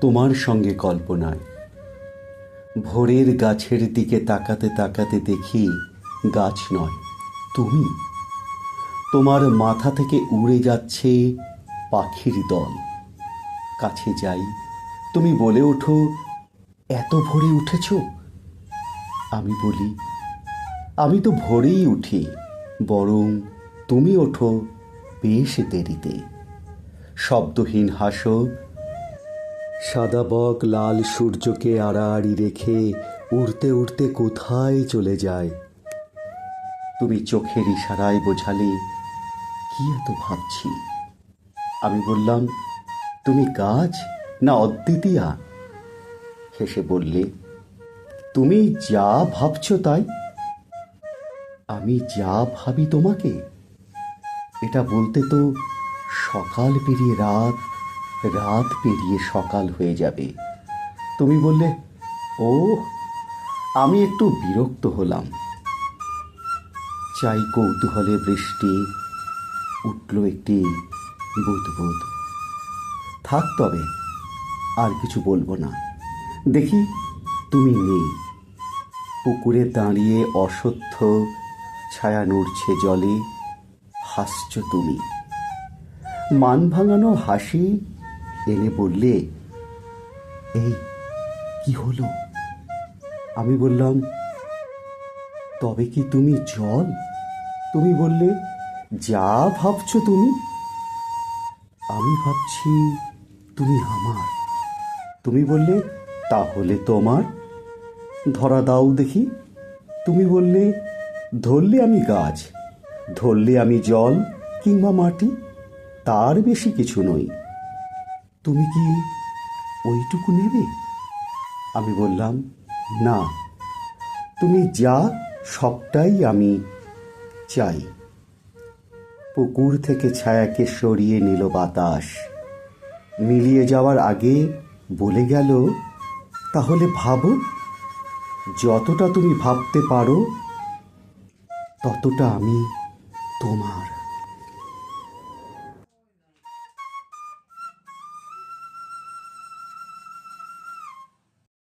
তোমার সঙ্গে কল্পনায়। ভোরের গাছের দিকে তাকাতে তাকাতে দেখি গাছ নয়, তুমি। তোমার মাথা থেকে উড়ে যাচ্ছে পাখির দল। কাছে যাই, তুমি বলে ওঠো, এত ভোরে উঠেছ? আমি বলি, আমি তো ভোরেই উঠি, বরং তুমি ওঠো বেশ দেরিতে। শব্দহীন হাসো সাদা বক লাল সূর্যকে আড়াআড়ি রেখে উড়তে উড়তে কোথায় চলে যায়? তুমি চোখের ইশারায় বোঝালে, কি এত ভাবছি? আমি বললাম, তুমি গাছ না অদ্বিতীয়া? হেসে বললে, তুমি যা ভাবছ তাই। আমি যা ভাবি তোমাকে। এটা বলতে তো সকাল পেরিয়ে রাত রাত পেরিয়ে সকাল হয়ে যাবে। তুমি বললে ও আমি একটু বিরক্ত হলাম। চাই কৌতূহলে বৃষ্টি উঠল একটি বুদবুদ। থাক তবে, আর কিছু বলব না। দেখি, তুমি নেই। পুকুরে দাঁড়িয়ে অসত্য ছায়া নড়ছে জলে, হাসছ তুমি। মান ভাঙানো হাসি এনে বললে, এই, কি হলো? আমি বললাম, তবে কি তুমি জল? তুমি বললে, যা ভাবছ তুমি। আমি ভাবছি, তুমি আমার। তুমি বললে, তাহলে তোমার। ধরা দাও দেখি। তুমি বললে, ধরলে আমি গাছ, ধরলে আমি জল কিংবা মাটি, তার বেশি কিছু নই তুমি কি ওইটুকু নেবে? আমি বললাম, না। তুমি যা, সবটাই আমি চাই। পুকুর থেকে ছায়াকে সরিয়ে নিল বাতাস। মিলিয়ে যাওয়ার আগে বলে গেল, তাহলে ভাবো, যতটা তুমি ভাবতে পারো, ততটা আমি তোমার।